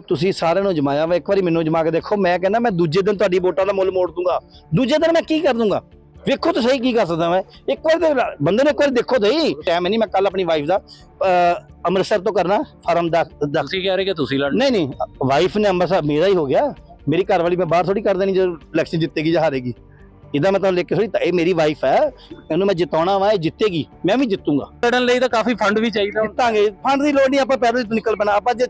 ਤੁਸੀਂ ਸਾਰਿਆਂ ਨੂੰ ਜਮਾਇਆ ਵਾ ਇੱਕ ਵਾਰੀ ਮੈਨੂੰ ਜਮਾ ਕੇ ਦੇਖੋ ਮੈਂ ਕਹਿੰਦਾ ਮੈਂ ਦੂਜੇ ਦਿਨ ਤੁਹਾਡੀ ਵੋਟਾਂ ਦਾ ਮੁੱਲ ਮੋੜ ਦੂੰਗਾ। ਦੂਜੇ ਦਿਨ ਮੈਂ ਕੀ ਕਰ ਦੂੰਗਾ? ਵੇਖੋ ਤਾਂ ਸਹੀ ਕੀ ਕਰ ਸਕਦਾ ਮੈਂ। ਇੱਕ ਵਾਰ ਤੇ ਬੰਦੇ ਨੇ ਇੱਕ ਵਾਰ ਦੇਖੋ ਤੇ ਟਾਈਮ ਨਹੀਂ ਮੈਂ ਕੱਲ ਆਪਣੀ ਵਾਈਫ ਦਾ ਅੰਮ੍ਰਿਤਸਰ ਤੋਂ ਕਰਨਾ ਫਾਰਮ ਦਾ ਤੁਸੀਂ ਕਹਿ ਰਹੇ ਕਿ ਤੁਸੀਂ ਲੜ ਨਹੀਂ ਨਹੀਂ ਵਾਈਫ ਨੇ ਅੰਮ੍ਰਿਤਸਰ ਮੇਰਾ ਹੀ ਹੋ ਗਿਆ। ਮੇਰੀ ਘਰ ਵਾਲੀ ਮੈਂ ਬਾਹਰ ਥੋੜੀ ਕਰ ਦੇਣੀ ਜਦੋਂ ਇਲੈਕਸ਼ਨ ਜਿੱਤੇਗੀ ਜਾਂ ਹਾਰੇਗੀ। ਇਹਦਾ ਮਤਲਬ ਲਿਖ ਕੇ ਥੋੜੀ ਇਹ ਮੇਰੀ ਵਾਈਫ ਹੈ ਇਹਨੂੰ ਮੈਂ ਜਿਤਾਉਣਾ ਵਾ ਇਹ ਜਿੱਤੇਗੀ ਮੈਂ ਵੀ ਜਿੱਤੂੰਗਾ। ਲੜਨ ਲਈ ਤਾਂ ਕਾਫੀ ਫੰਡ ਵੀ ਚਾਹੀਦਾ। ਜਿੱਤਾਂਗੇ ਫੰਡ ਦੀ ਲੋੜ ਨਹੀਂ ਆਪਾਂ ਪੈਦਲ ਨਿਕਲ ਪੈਣਾ ਆਪਾਂ ਜੇ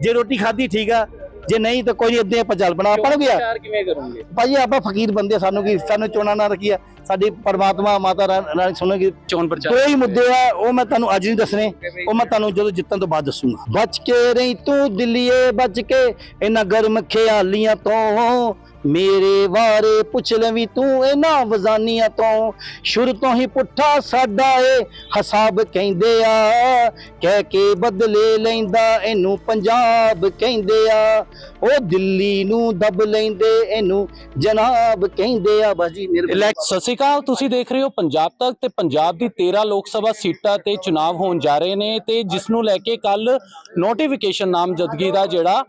ਜੇ ਰੋਟੀ ਖਾਧੀ ਠੀਕ ਆ ਜੇ ਨਹੀਂ ਤਾਂ ਕੋਈ ਏਦਾਂ ਆਪਾਂ ਚੱਲ ਪੈਣਾ ਆਪਾਂ ਨੂੰ ਕੀ ਆ ਪ੍ਰਚਾਰ ਕਿਵੇਂ ਕਰੋਗੇ? ਭਾਜੀ ਆਪਾਂ ਫਕੀਰ ਬੰਦੇ ਸਾਨੂੰ ਕੀ ਸਾਨੂੰ ਚੋਣਾ ਨਾ ਰੱਖੀ ਆ ਸਾਡੀ ਪਰਮਾਤਮਾ ਮਾਤਾ ਰਾਣੀ ਸੁਣੋਗੀ ਚੋਣ ਪ੍ਰਚਾਰ ਕੋਈ ਮੁੱਦੇ ਆ ਉਹ ਮੈਂ ਤੁਹਾਨੂੰ ਅੱਜ ਨਹੀਂ ਦੱਸਣੇ ਉਹ ਮੈਂ ਤੁਹਾਨੂੰ ਜਦੋਂ ਜਿੱਤਣ ਤੋਂ ਬਾਅਦ ਦੱਸੂਗਾ। ਬਚ ਕੇ ਰਹੀ ਤੂੰ ਦਿੱਲੀਏ ਬਚ ਕੇ ਇਹਨਾਂ ਗਰਮ ਖਿਆਲੀਆਂ ਤੋਂ। ਮੇਰੇ ਬਾਰੇ ਪੁੱਛ ਲਵੀਂ ਤੂੰ ਇਹਨਾਂ ਵਜ਼ਾਨੀਆਂ ਤੋਂ। ਸ਼ੁਰੂ ਤੋਂ ਹੀ ਪੁੱਠਾ ਸਾਡਾ ਏ, ਹਸਾਬ ਕਹਿੰਦੇ ਆ। ਕਹਿ ਕੇ ਬਦਲੇ ਲੈਂਦਾ ਇਹਨੂੰ ਪੰਜਾਬ ਕਹਿੰਦੇ ਆ। ਉਹ ਦਿੱਲੀ ਨੂੰ ਦਬ ਲੈਂਦੇ ਇਹਨੂੰ ਜਨਾਬ ਕਹਿੰਦੇ ਆ। ਬਾਜੀ ਨਿਰਭੈ ਸਤਿ ਸ਼੍ਰੀ ਅਕਾਲ। ਤੁਸੀਂ ਦੇਖ ਰਹੇ ਹੋ ਪੰਜਾਬ ਤੱਕ ਤੇ ਪੰਜਾਬ ਦੀ 13 ਲੋਕ ਸਭਾ ਸੀਟਾਂ ਤੇ ਚੁਣਾਵ ਹੋਣ ਜਾ ਰਹੇ ਨੇ ਤੇ ਜਿਸ ਨੂੰ ਲੈ ਕੇ ਕੱਲ ਨੋਟੀਫਿਕੇਸ਼ਨ ਨਾਮਜ਼ਦਗੀ ਦਾ ਜਿਹੜਾ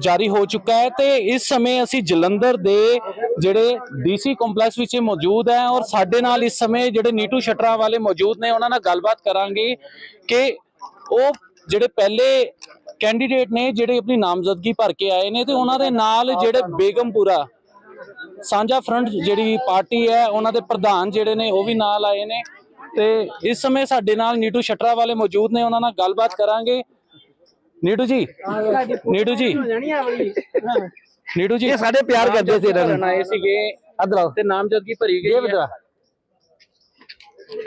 ਜਾਰੀ ਹੋ ਚੁੱਕਾ ਹੈ ਤੇ ਇਸ ਸਮੇਂ ਅਸੀਂ ਜਲੰਧਰ ਦੇ ਜਿਹੜੇ ਡੀਸੀ ਕੰਪਲੈਕਸ ਵਿੱਚ ਮੌਜੂਦ ਹੈ ਔਰ ਸਾਡੇ ਨਾਲ ਇਸ ਸਮੇਂ ਜਿਹੜੇ ਨੀਟੂ ਸ਼ਟਰਾ ਵਾਲੇ ਮੌਜੂਦ ਨੇ, ਉਹਨਾਂ ਨਾਲ ਗੱਲਬਾਤ ਕਰਾਂਗੇ ਕਿ ਉਹ ਜਿਹੜੇ ਪਹਿਲੇ ਕੈਂਡੀਡੇਟ ਨੇ, ਜਿਹੜੇ ਆਪਣੀ ਨਾਮਜ਼ਦਗੀ ਭਰ ਕੇ ਆਏ ਨੇ ਤੇ ਉਹਨਾਂ ਦੇ ਨਾਲ ਜਿਹੜੇ ਬੇਗਮਪੁਰਾ, ਸਾਂਝਾ ਫਰੰਟ ਜਿਹੜੀ ਪਾਰਟੀ ਹੈ, ਉਹਨਾਂ ਦੇ ਪ੍ਰਧਾਨ ਜਿਹੜੇ ਨੇ, ਉਹ ਵੀ ਨਾਲ ਆਏ ਨੇ ਤੇ ਇਸ ਸਮੇਂ ਸਾਡੇ ਨਾਲ ਨੀਟੂ ਸ਼ਟਰਾ ਵਾਲੇ ਮੌਜੂਦ ਨੇ, ਉਹਨਾਂ ਨਾਲ ਗੱਲਬਾਤ ਕਰਾਂਗੇ। ਨੀਟੂ ਜੀ। ਨੀਟੂ ਜੀ। ਨੀਟੂ ਜੀ। ਇਹ ਸਾਡੇ ਪਿਆਰ ਕਰਦੇ ਸੀ ਇਹਨਾਂ ਨੂੰ। ਆਏ ਸੀਗੇ ਅਦਰ ਤੇ ਨਾਮਜ਼ਦਗੀ ਭਰੀ ਗਈ ਹੈ।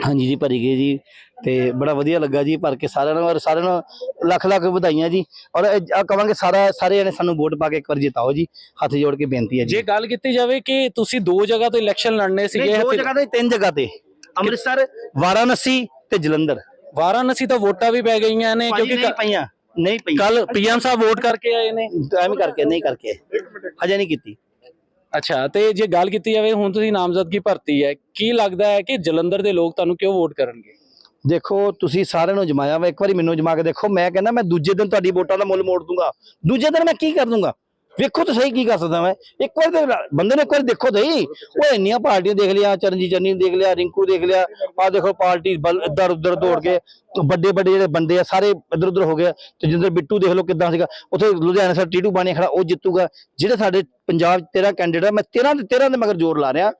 ਹਾਂਜੀ ਜੀ ਭਰੀ ਗਈ ਜੀ। ਤੇ ਬੜਾ ਵਧੀਆ ਲੱਗਾ ਜੀ ਭਰ ਕੇ ਸਾਰਿਆਂ ਨੂੰ ਔਰ ਸਾਰਿਆਂ ਨੂੰ ਲੱਖ ਲੱਖ ਵਧਾਈਆਂ ਜੀ। ਔਰ ਕਵਾਂਗੇ ਸਾਰਾ ਸਾਰੇ ਜਣੇ ਸਾਨੂੰ ਵੋਟ ਪਾ ਕੇ ਇੱਕ ਵਾਰ ਜਿਤਾਓ ਜੀ। ਹੱਥ ਜੋੜ ਕੇ ਬੇਨਤੀ ਹੈ ਜੀ। ਜੇ ਗੱਲ ਕੀਤੀ ਜਾਵੇ ਕਿ ਤੁਸੀਂ ਦੋ ਜਗ੍ਹਾ ਤੋਂ ਇਲੈਕਸ਼ਨ ਲੜਨੇ ਸੀਗੇ ਦੋ ਜਗ੍ਹਾ ਤੇ ਤਿੰਨ ਜਗ੍ਹਾ ਤੇ। ਅੰਮ੍ਰਿਤਸਰ ਵਾਰਾਣਸੀ ਤੇ ਜਲੰਧਰ। ਵਾਰਾਣਸੀ ਤਾਂ ਵੋਟਾਂ ਵੀ ਪੈ ਗਈਆਂ ਨੇ ਕਿਉਂਕਿ ਪਈਆਂ। ਨਹੀਂ ਪਈਆਂ ਕੱਲ ਪੀਐਮ ਸਾਹਿਬ ਵੋਟ ਕਰਕੇ ਆਏ ਨੇ। ਐਵੇਂ ਕਰਕੇ ਨਹੀਂ ਕਰਕੇ। ਹਜੇ ਨਹੀਂ ਕੀਤੀ। ਅੱਛਾ ਤੇ ਜੇ ਗੱਲ ਕੀਤੀ ਜਾਵੇ ਹੁਣ ਤੁਸੀਂ ਨਾਮਜ਼ਦਗੀ ਭਰਤੀ ਹੈ ਕੀ ਲੱਗਦਾ ਹੈ ਕਿ ਜਲੰਧਰ ਦੇ ਲੋਕ ਤੁਹਾਨੂੰ ਕਿਉਂ ਵੋਟ ਕਰਨਗੇ? ਦੇਖੋ ਤੁਸੀਂ ਸਾਰਿਆਂ ਨੂੰ ਜਮਾਇਆ ਵਾ ਇੱਕ ਵਾਰੀ ਮੈਨੂੰ ਜਮਾ ਕੇ ਦੇਖੋ ਮੈਂ ਕਹਿੰਦਾ ਮੈਂ ਦੂਜੇ ਦਿਨ ਤੁਹਾਡੀ ਵੋਟਾਂ ਦਾ ਮੁੱਲ ਮੋੜ ਦੂੰਗਾ। ਦੂਜੇ ਦਿਨ ਮੈਂ ਕੀ ਕਰ ਦੂੰਗਾ? ਵੇਖੋ ਤਾਂ ਸਹੀ ਕੀ ਕਰ ਸਕਦਾ ਮੈਂ। ਇੱਕ ਵਾਰ ਤੇ ਬੰਦੇ ਨੇ ਇੱਕ ਵਾਰ ਦੇਖੋ ਤੇ ਉਹ ਇੰਨੀਆਂ ਪਾਰਟੀਆਂ ਦੇਖ ਲਿਆ, ਚਰਨਜੀਤ ਚੰਨੀ ਨੂੰ ਦੇਖ ਲਿਆ, ਰਿੰਕੂ ਦੇਖ ਲਿਆ। ਆ ਦੇਖੋ ਪਾਰਟੀ ਇੱਧਰ ਉੱਧਰ ਦੌੜ ਕੇ ਵੱਡੇ ਵੱਡੇ ਜਿਹੜੇ ਬੰਦੇ ਆ, ਸਾਰੇ ਇੱਧਰ ਉੱਧਰ ਹੋ ਗਏ ਤੇ ਜਿੰਦਰ ਬਿੱਟੂ ਦੇਖ ਲਓ ਕਿੱਦਾਂ ਸੀਗਾ। ਉੱਥੇ ਲੁਧਿਆਣਾ ਸਰ ਟੀਟੂ ਬਾਣੀ ਖੜਾ, ਉਹ ਜਿੱਤੂਗਾ। ਜਿਹੜੇ ਸਾਡੇ ਪੰਜਾਬ 'ਚ 13 ਕੈਂਡੀਡੇਟ ਮੈਂ 13 ਦੇ 13 ਦੇ ਮਗਰ ਜ਼ੋਰ ਲਾ ਰਿਹਾ।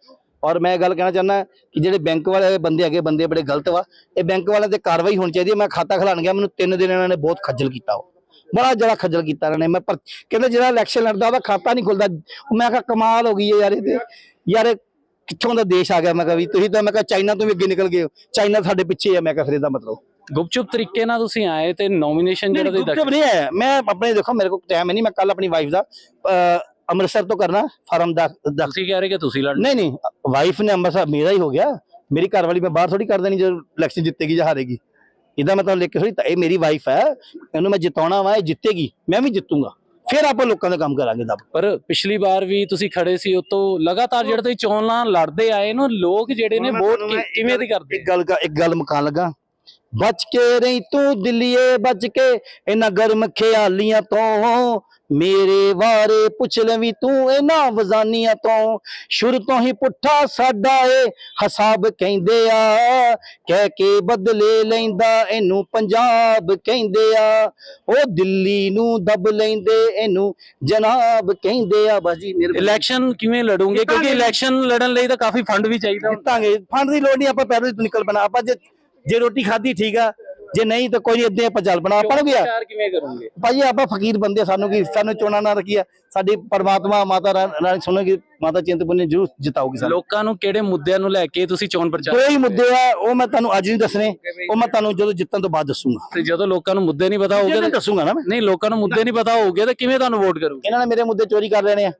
ਔਰ ਮੈਂ ਇਹ ਗੱਲ ਕਹਿਣਾ ਚਾਹੁੰਦਾ ਕਿ ਜਿਹੜੇ ਬੈਂਕ ਵਾਲੇ ਬੰਦੇ ਹੈਗੇ, ਬੰਦੇ ਬੜੇ ਗਲਤ ਵਾ। ਇਹ ਬੈਂਕ ਵਾਲਿਆਂ ਤੇ ਕਾਰਵਾਈ ਹੋਣੀ ਚਾਹੀਦੀ ਹੈ। ਮੈਂ ਖਾਤਾ ਖਿਲਾਣ ਗਿਆ, ਮੈਨੂੰ ਤਿੰਨ ਦਿਨ ਇਹਨਾਂ ਨੇ ਬਹੁਤ ਖੱਜਲ ਕੀਤਾ ਉਹ। ਬੜਾ ਜਿਹੜਾ ਖੱਜਲ ਕੀਤਾ ਇਹਨਾਂ ਨੇ। ਮੈਂ ਪਰ ਕਹਿੰਦੇ ਜਿਹੜਾ ਇਲੈਕਸ਼ਨ ਲੜਦਾ ਉਹਦਾ ਖਾਤਾ ਨਹੀਂ ਖੁੱਲਦਾ। ਮੈਂ ਕਿਹਾ ਕਮਾਲ ਹੋ ਗਈ ਹੈ ਯਾਰ ਇਹ ਤੇ। ਯਾਰ ਕਿੱਥੋਂ ਦਾ ਦੇਸ਼ ਆ ਗਿਆ? ਮੈਂ ਕਿਹਾ ਵੀ ਤੁਸੀਂ ਤਾਂ ਮੈਂ ਕਿਹਾ ਚਾਈਨਾ ਤੋਂ ਵੀ ਅੱਗੇ ਨਿਕਲ ਗਏ ਹੋ। ਚਾਈਨਾ ਸਾਡੇ ਪਿੱਛੇ ਹੈ। ਮੈਂ ਕਿਹਾ ਫਿਰ ਇਹਦਾ ਮਤਲਬ। ਗੁਪਚੁਪ ਤਰੀਕੇ ਨਾਲ ਤੁਸੀਂ ਆਏ ਤੇ ਨੋਮੀਨੇਸ਼ਨ ਜਿਹੜਾ ਤੁਸੀਂ ਗੁਪਚੁਪ ਨਹੀਂ ਹੈ ਮੈਂ ਆਪਣੇ ਦੇਖੋ ਮੇਰੇ ਕੋਲ ਟਾਈਮ ਨਹੀਂ। ਮੈਂ ਕੱਲ ਆਪਣੀ ਵਾਈਫ ਦਾ ਅੰਮ੍ਰਿਤਸਰ ਤੋਂ ਕਰਨਾ ਫਾਰਮ ਦਾ ਤੁਸੀਂ ਕਹਿ ਰਹੇ ਕਿ ਤੁਸੀਂ ਲੜ ਨਹੀਂ ਨਹੀਂ। ਵਾਈਫ ਨੇ ਅੰਮ੍ਰਿਤਸਰ ਮੇਰਾ ਹੀ ਹੋ ਗਿਆ। ਮੇਰੀ ਘਰ ਵਾਲੀ ਮੈਂ ਬਾਹਰ ਥੋੜੀ ਕਰ ਦੇਣੀ ਜਦੋਂ ਇਲੈਕਸ਼ਨ ਜਿੱਤੇਗੀ ਜਾਂ ਹਾਰੇਗੀ। ਇਹਦਾ ਮਤਲਬ ਲਿਖ ਕੇ ਥੋੜੀ ਇਹ ਮੇਰੀ ਵਾਈਫ ਹੈ ਇਹਨੂੰ ਮੈਂ ਜਿਤਾਉਣਾ ਵਾ ਇਹ ਜਿੱਤੇਗੀ ਮੈਂ ਵੀ ਜਿੱਤੂੰਗਾ। ਫਿਰ ਆਪਾਂ ਲੋਕਾਂ ਦਾ ਕੰਮ ਕਰਾਂਗੇ ਦਬ। ਪਰ ਪਿਛਲੀ ਵਾਰ ਵੀ ਤੁਸੀਂ ਖੜੇ ਸੀ ਉਤੋਂ ਲਗਾਤਾਰ ਜਿਹੜੇ ਤੁਸੀਂ ਚੋਣਾਂ ਲੜਦੇ ਆਏ ਨੂੰ ਲੋਕ ਜਿਹੜੇ ਨੇ ਵੋਟ ਕਿ- ਕਿਵੇਂ ਦੀ ਕਰਦੇ? ਇੱਕ ਗੱਲ ਇੱਕ ਗੱਲ ਮੁਕਾਣ ਲੱਗਾ। ਬਚ ਕੇ ਰਹੀ ਤੂੰ ਦਿੱਲੀਏ ਬਚ ਕੇ ਇਹਨਾਂ ਗਰਮ ਖਿਆਲੀਆਂ ਤੋਂ। ਮੇਰੇ ਬਾਰੇ ਪੁੱਛ ਲਵੀਂ ਤੂੰ ਇਹਨਾਂ ਵਜ਼ਾਨੀਆਂ ਤੋਂ। ਸ਼ੁਰੂ ਤੋਂ ਹੀ ਪੁੱਠਾ ਸਾਡਾ ਏ ਹਸਾਬ ਕਹਿੰਦੇ ਆ। ਕਹਿ ਕੇ ਬਦਲੇ ਲੈਂਦਾ ਇਹਨੂੰ ਪੰਜਾਬ ਕਹਿੰਦੇ ਆ। ਉਹ ਦਿੱਲੀ ਨੂੰ ਦਬ ਲੈਂਦੇ ਇਹਨੂੰ ਜਨਾਬ ਕਹਿੰਦੇ ਆ। ਬਾਜੀ ਇਲੈਕਸ਼ਨ ਕਿਵੇਂ ਲੜੋਗੇ? ਕਿਉਂਕਿ। ਇਲੈਕਸ਼ਨ ਲੜਨ ਲਈ ਤਾਂ ਕਾਫੀ ਫੰਡ ਵੀ ਚਾਹੀਦਾ। ਹੁੰਦਾ। ਜਿੱਤਾਂਗੇ। ਫੰਡ ਦੀ ਲੋੜ ਨਹੀਂ ਆਪਾਂ ਹੀ ਨਿਕਲ ਪੈਣਾ। ਆਪਾਂ ਜੇ ਜੇ ਰੋਟੀ ਖਾਧੀ ਠੀਕ ਆ ਜੇ ਨਹੀਂ ਤਾਂ ਕੋਈ ਏਦਾਂ ਆਪਾਂ ਚੱਲ ਪੈਣਾ। ਆਪਾਂ ਨੂੰ ਕੀ ਆ? ਪ੍ਰਚਾਰ ਕਿਵੇਂ ਕਰੋਗੇ? ਭਾਜੀ ਆਪਾਂ ਫਕੀਰ ਬੰਦੇ ਆ, ਸਾਨੂੰ ਕੀ ਸਾਨੂੰ ਚੋਣਾ ਨਾ ਰੱਖੀ ਆ? ਸਾਡੀ ਪਰਮਾਤਮਾ ਮਾਤਾ ਰਾਣੀ ਸੁਣੋਗੀ ਮਾਤਾ ਚਿੰਤਪੁਰਨੀ ਜਰੂਰ ਜਿਤਾਊਗੀ ਸਾਨੂੰ। ਲੋਕਾਂ ਨੂੰ ਕਿਹੜੇ ਮੁੱਦਿਆਂ ਨੂੰ ਲੈ ਕੇ ਤੁਸੀਂ ਚੋਣ ਪ੍ਰਚਾਰ ਕੋਈ ਮੁੱਦੇ ਆ ਉਹ ਮੈਂ ਤੁਹਾਨੂੰ ਅੱਜ ਨਹੀਂ ਦੱਸਣੇ ਉਹ ਮੈਂ ਤੁਹਾਨੂੰ ਜਦੋਂ ਜਿੱਤਣ ਤੋਂ ਬਾਅਦ ਦੱਸੂਗਾ। ਤੇ ਜਦੋਂ ਲੋਕਾਂ ਨੂੰ ਮੁੱਦੇ ਨਹੀਂ ਪਤਾ ਹੋਗੇ ਜਦੋਂ ਦੱਸੂਗਾ ਨਾ ਮੈਂ। ਨਹੀਂ ਲੋਕਾਂ ਨੂੰ ਮੁੱਦੇ ਨਹੀਂ ਪਤਾ ਹੋਗੇ ਤਾਂ ਕਿਵੇਂ ਤੁਹਾਨੂੰ ਵੋਟ ਕਰੂਗੇ? ਇਹਨਾਂ ਨੇ ਮੇਰੇ ਮੁੱਦੇ ਚੋਰੀ ਕਰ ਲੈਣੇ ਆ।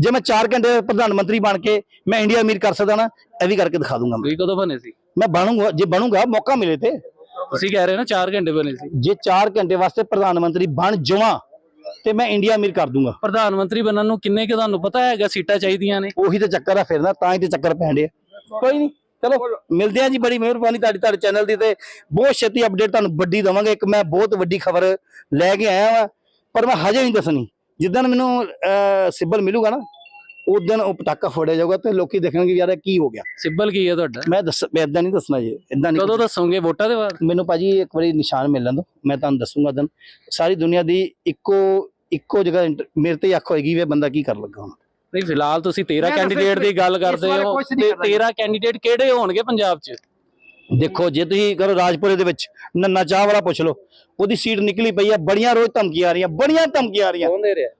ਜੇ ਮੈਂ 4 ਘੰਟੇ ਪ੍ਰਧਾਨ ਮੰਤਰੀ ਬਣ ਕੇ ਮੈਂ ਇੰਡੀਆ ਅਮੀਰ ਕਰ ਸਕਦਾ ਨਾ ਇਹ ਵੀ ਕਰਕੇ ਦਿਖਾ ਦੂੰਗਾ ਮੈਂ। ਤੁਸੀਂ ਕਦੋਂ ਬਣੇ ਸੀ? ਮੈਂ ਬਣੂੰਗਾ ਜੇ ਬਣੂੰਗਾ ਮੌਕਾ ਮਿਲੇ ਤੇ। ਤੁਸੀਂ ਕਹਿ ਰਹੇ ਹੋ ਨਾ 4 ਘੰਟੇ ਬਣੇ ਸੀ। ਜੇ 4 ਘੰਟੇ ਵਾਸਤੇ ਪ੍ਰਧਾਨ ਮੰਤਰੀ ਬਣ ਜਾਵਾਂ ਤੇ ਮੈਂ ਇੰਡੀਆ ਅਮੀਰ ਕਰ ਦੂੰਗਾ। ਪ੍ਰਧਾਨ ਮੰਤਰੀ ਬਣਨ ਨੂੰ ਕਿੰਨੇ ਕਿ ਤੁਹਾਨੂੰ ਪਤਾ ਹੈਗਾ ਸੀਟਾਂ ਚਾਹੀਦੀਆਂ ਨੇ? ਉਹੀ ਤੇ ਚੱਕਰ ਆ ਫਿਰ ਨਾ ਤਾਂ ਹੀ ਤੇ ਚੱਕਰ ਪੈਣ ਡਿਆ ਕੋਈ ਨਹੀਂ ਚਲੋ ਮਿਲਦੇ ਆ ਜੀ ਬੜੀ ਮਿਹਰਬਾਨੀ ਤੁਹਾਡੀ ਤੁਹਾਡੇ ਚੈਨਲ ਦੀ ਤੇ ਬਹੁਤ ਛੇਤੀ ਅਪਡੇਟ ਤੁਹਾਨੂੰ ਵੱਡੀ ਦਵਾਂਗੇ। ਇੱਕ ਮੈਂ ਬਹੁਤ ਵੱਡੀ ਖਬਰ ਲੈ ਕੇ ਆਇਆ ਵਾਂ ਪਰ ਮੈਂ ਹਜੇ ਨਹੀਂ ਦੱਸਣੀ। ਜਿੱਦਣ ਮੈਨੂੰ ਸਿਬਲ ਮਿਲੂਗਾ ਨਾ ਉਦੋਂ ਉਹ ਪਟਾਕਾ ਫੋੜਿਆ ਜਾਊਗਾ ਤੇ ਲੋਕੀ ਦੇਖਣਗੇ ਯਾਰ ਇਹ ਕੀ ਹੋ ਗਿਆ। ਸਿੱਬਲ ਕੀ ਹੈ ਤੁਹਾਡਾ? ਮੈਂ ਦੱਸ ਮੈਂ ਇਦਾਂ ਨਹੀਂ ਦੱਸਣਾ ਜੀ ਇਦਾਂ ਨਹੀਂ ਕਦੋਂ ਦੱਸੋਗੇ? ਵੋਟਾਂ ਦੇ ਬਾਅਦ? ਮੈਨੂੰ ਭਾਜੀ ਇੱਕ ਵਾਰੀ ਨਿਸ਼ਾਨ ਮਿਲ ਲੈਣ ਦਿਓ ਮੈਂ ਤੁਹਾਨੂੰ ਦੱਸੂਗਾ ਦਿਨ। ਸਾਰੀ ਦੁਨੀਆ ਦੀ ਇੱਕੋ ਇੱਕੋ ਜਗ੍ਹਾ ਮੇਰੇ ਤੇ ਹੀ ਅੱਖ ਹੋਏਗੀ ਵੀ ਬੰਦਾ ਕੀ ਕਰ ਲੱਗਾ ਹੁਣ। ਨਹੀਂ ਫਿਲਹਾਲ ਤੁਸੀਂ 13 ਮੈਂ ਤਾਂ ਕੈਂਡੀਡੇਟ ਦੀ ਗੱਲ ਕਰਦੇ ਹੋ। ਕੁਛ ਨਹੀਂ ਤੇ ਕਰਨਾ। 13 ਕੈਂਡੀਡੇਟ ਕਿਹੜੇ ਹੋਣਗੇ ਪੰਜਾਬ 'ਚ? ਦੇਖੋ ਜੇ ਤੁਸੀਂ ਕਰੋ ਰਾਜਪੁਰੇ ਦੇ ਵਿੱਚ ਨੰਨਾ ਚਾਹ ਵਾਲਾ ਪੁੱਛ ਲਓ। ਉਹਦੀ ਸੀਟ ਨਿਕਲੀ ਪਈ ਆ ਬੜੀਆਂ ਰੋਜ਼ ਧਮਕੀਆਂ ਆ ਰਹੀਆਂ ਬੜੀਆਂ ਧਮਕੀਆਂ ਆ ਰਹੀਆਂ। ਕੌਣ ਦੇ ਰਿਹਾ?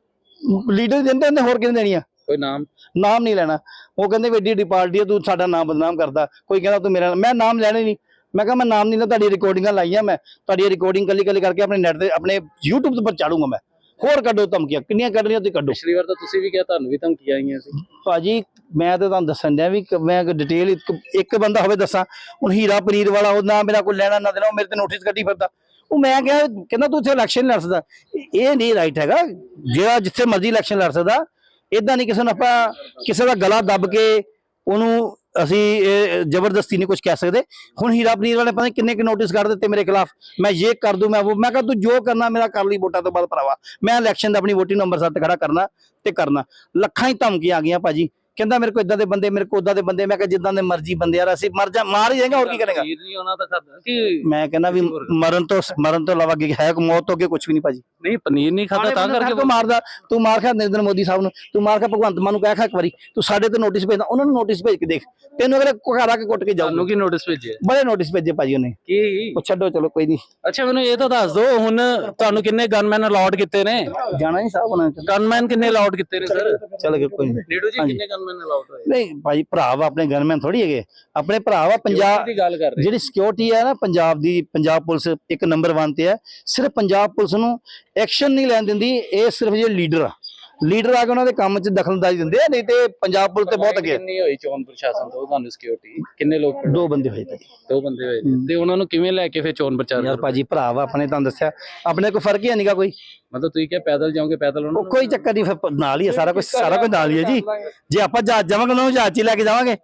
ਲੀਡਰ ਦਿੰਦੇ ਨੇ ਹੋਰ ਕਿਹਨੇ ਦੇਣੀ ਆ ਕੋਈ ਨਾਮ? ਨਾਮ ਨਹੀਂ ਲੈਣਾ। ਉਹ ਕਹਿੰਦੇ ਵੀ ਏਡੀ ਏਡੀ ਪਾਰਟੀ ਆ ਤੂੰ ਸਾਡਾ ਨਾਮ ਬਦਨਾਮ ਕਰਦਾ। ਕੋਈ ਕਹਿੰਦਾ ਤੂੰ ਮੇਰਾ ਮੈਂ ਨਾਮ ਲੈਣਾ ਨਹੀਂ। ਮੈਂ ਕਿਹਾ ਮੈਂ ਨਾਮ ਨਹੀਂ ਲੈਣਾ ਤੁਹਾਡੀ ਰਿਕਾਰਡਿੰਗਾਂ ਲਾਈਆਂ ਮੈਂ। ਤੁਹਾਡੀ ਰਿਕਾਰਡਿੰਗ ਕੱਲੀ ਕੱਲੀ ਕਰਕੇ ਆਪਣੇ ਨੈਟ ਤੇ ਆਪਣੇ YouTube ਤੇ ਚਾੜੂਗਾ ਮੈਂ। ਹੋਰ ਕੱਢੋ ਧਮਕੀਆਂ। ਕਿੰਨੀਆਂ ਕੱਢ ਰਹੀਆਂ ਤੁਸੀਂ ਕੱਢੋ। ਪਿਛਲੀ ਵਾਰ ਤਾਂ ਤੁਸੀਂ ਵੀ ਕਿਹਾ ਤੁਹਾਨੂੰ ਵੀ ਧਮਕੀਆਂ ਆਈਆਂ ਸੀ। ਭਾਜੀ ਮੈਂ ਤਾਂ ਤੁਹਾਨੂੰ ਦੱਸਣ ਡਿਆ ਵੀ ਮੈਂ ਡਿਟੇਲ ਇੱਕ ਬੰਦਾ ਹੋਵੇ ਦੱਸਾਂ ਹੁਣ ਹੀਰਾ ਪਨੀਰ ਵਾਲਾ ਉਹ ਨਾ ਮੇਰਾ ਕੋਈ ਲੈਣਾ ਨਾ ਦੇਣਾ ਉਹ ਮੇਰੇ ਤੇ ਨੋਟਿਸ ਕੱਢੀ ਫਿਰਦਾ। ਉਹ ਮੈਂ ਕਿਹਾ ਕਹਿੰਦਾ ਤੂੰ ਇੱਥੇ ਇਲੈਕਸ਼ਨ ਲੜ ਸਕਦਾ। ਇਹ ਨਹੀਂ ਰਾਈਟ ਹੈਗਾ। ਜਿਹੜਾ ਜਿੱਥੇ ਮਰਜ਼ੀ ਇਲੈਕਸ਼ਨ ਲੜ ਸਕਦਾ ਇਦਾਂ ਨਹੀਂ ਕਿਸੇ ਨੂੰ ਆਪਾਂ ਕਿਸੇ ਦਾ ਗਲਾ ਦੱਬ ਕੇ ਉਹਨੂੰ ਅਸੀਂ ਜ਼ਬਰਦਸਤੀ ਨਹੀਂ ਕੁਝ ਕਹਿ ਸਕਦੇ। ਹੁਣ ਹੀਰਾ ਪਨੀਰ ਵਾਲੇ ਪਤਾ ਕਿੰਨੇ ਕਿ ਨੋਟਿਸ ਕੱਢ ਦਿੱਤੇ ਮੇਰੇ ਖਿਲਾਫ। ਮੈਂ ਇਹ ਕਰ ਦੂੰ, ਮੈਂ ਉਹ, ਮੈਂ ਕਿਹਾ ਤੂੰ ਜੋ ਕਰਨਾ, ਮੇਰਾ ਕਰ ਲਈ ਵੋਟਾਂ ਤੋਂ ਬਾਅਦ ਭਰਾਵਾ। ਮੈਂ ਇਲੈਕਸ਼ਨ ਦਾ ਆਪਣੀ ਵੋਟਿੰਗ ਨੰਬਰ 7 ਖੜਾ ਕਰਨਾ ਤੇ ਕਰਨਾ। ਲੱਖਾਂ ਹੀ ਧਮਕੀਆਂ ਆ ਗਈਆਂ ਭਾਜੀ। ਕਹਿੰਦਾ ਮੇਰੇ ਕੋਲ ਇਦਾਂ ਦੇ ਬੰਦੇ ਮੇਰੇ ਕੋਲ ਉਦਾਂ ਦੇ ਬੰਦੇ ਮੈਂ ਕਿਹਾ ਜਿੱਦਾਂ ਦੇ ਮਰਜ਼ੀ ਬੰਦੇ ਯਾਰ ਅਸੀਂ ਮਰ ਜਾ ਮਾਰ ਹੀ ਜਾਏਗਾ ਹੋਰ ਕੀ ਕਰੇਗਾ? ਵੀਰ ਨਹੀਂ ਦਾ ਕਿ ਮੈਂ ਕਹਿੰਦਾ ਵੀ ਮਰਨ ਤੋਂ ਮਰਨ ਤੋਂ ਇਲਾਵਾ ਅੱਗੇ ਹੈ ਮੌਤ ਤੋਂ ਅੱਗੇ ਕੁਝ ਵੀ ਨਹੀਂ ਭਾਜੀ। ਨਹੀਂ ਪਨੀਰ ਨਹੀਂ ਖਾਦਾ ਤਾਂ ਕਰਕੇ ਤੂੰ ਮਾਰਦਾ ਤੂੰ ਮਾਰ ਖਾ ਨਰਿੰਦਰ ਮੋਦੀ ਸਾਹਿਬ ਨੂੰ ਤੂੰ ਮਾਰ ਖਾ ਭਗਵੰਤ ਮਾਨ ਨੂੰ ਕਹਿ ਖਾ ਇੱਕ ਵਾਰੀ ਤੂੰ ਸਾਡੇ ਤੇ ਨੋਟਿਸ ਭੇਜਦਾ ਉਹਨਾਂ ਨੂੰ ਨੋਟਿਸ ਭੇਜ ਕੇ ਦੇਖ ਤੈਨੂੰ ਅਗਲੇ ਘਰ ਆ ਕੇ ਕੁੱਟ ਕੇ ਜਾਊ ਕੀ ਨੋਟਿਸ ਭੇਜਿਆ? ਬੜੇ ਨੋਟਿਸ ਭੇਜੇ ਭਾਜੀ ਉਹਨੇ। ਕੀ? ਉਹ ਛੱਡੋ ਚਲੋ ਕੋਈ ਨਹੀਂ। ਅੱਛਾ ਮੈਨੂੰ ਇਹ ਤਾਂ ਦੱਸ ਦਿਓ ਹੁਣ ਤੁਹਾਨੂੰ ਕਿੰਨੇ ਗਨਮੈਨ ਅਲਾਟ ਕੀਤੇ ਨੇ? ਜਾਣਾ ਨਹੀਂ ਸਾਹਿਬ ਉਹਨਾਂ ਗਨਮੈਨ ਕਿੰਨੇ ਅਲਾਟ ਕੀਤੇ ਨੇ ਸਰ ਚਲ ਕੋਈ ਨਹੀਂ ਨੀਡੂ ਜੀ। ਕਿੰਨੇ ਗਨਮੈਨ ਹੋਏ। ਨਹੀਂ ਭਾਈ ਭਰਾ ਵਾ ਆਪਣੇ ਗਨਮੈਨ ਥੋੜੀ ਹੈਗੇ। ਆਪਣੇ ਭਰਾ ਵਾ ਪੰਜਾਬ ਦੀ ਗੱਲ ਕਰ ਰਹੇ ਜਿਹੜੀ ਸਿਕਿਉਰਿਟੀ ਹੈ ਨਾ ਪੰਜਾਬ ਦੀ ਪੰਜਾਬ ਪੁਲਿਸ ਇੱਕ ਨੰਬਰ 1 ਤੇ ਹੈ ਸਿਰਫ ਪੰਜਾਬ ਪੁਲਿਸ ਨੂੰ ਐਕਸ਼ਨ ਨਹੀਂ ਲੈਣ ਦਿੰਦੀ ਇਹ ਸਿਰਫ ਜਿਹੜੇ ਲੀਡਰ ਆ। ਲੀਡਰ ਆ ਕੇ ਉਹਨਾਂ ਦੇ ਕੰਮ 'ਚ ਦਖਲਅੰਦਾਜ਼ੀ ਦਿੰਦੇ ਆ ਨਹੀਂ ਤੇ ਪੰਜਾਬ ਪੁਲਿਸ ਤੇ ਬਹੁਤ ਅੱਗੇ ਆ। ਕਿੰਨੀ ਹੋਈ ਚੋਣ ਪ੍ਰਸ਼ਾਸਨ ਤੋਂ ਤੁਹਾਨੂੰ ਸਿਕਿਉਰਿਟੀ ਕਿੰਨੇ ਲੋਕ ਦੋ ਬੰਦੇ ਹੋਏ ਭਾਜੀ ਦੋ ਬੰਦੇ ਹੋਏ ਨੇ। ਤੇ ਉਹਨਾਂ ਨੂੰ ਕਿਵੇਂ ਲੈ ਕੇ ਫਿਰ ਚੋਣ ਪ੍ਰਚਾਰ ਯਾਰ? ਭਾਜੀ ਭਰਾ ਵਾ ਆਪਣੇ ਤੁਹਾਨੂੰ ਦੱਸਿਆ ਆਪਣੇ ਕੋਈ ਫ਼ਰਕ ਹੀ ਨਹੀਂਗਾ ਕੋਈ ਮਤਲਬ ਤੁਸੀਂ ਕਿਹਾ ਪੈਦਲ ਜਾਓਗੇ ਪੈਦਲ ਉਹਨਾਂ ਉਹ ਕੋਈ ਚੱਕਰ ਨਹੀਂ ਫਿਰ ਨਾਲ ਹੀ ਹੈ ਸਾਰਾ ਕੁਝ ਸਾਰਾ ਕੁਝ ਨਾਲ ਹੀ ਹੈ ਜੀ ਜੇ ਆਪਾਂ ਜਹਾਜ਼ ਜਾਵਾਂਗੇ ਉਹਨਾਂ ਨੂੰ ਜਹਾਜ਼ 'ਚ ਹੀ ਲੈ ਕੇ ਜਾਵਾਂਗੇ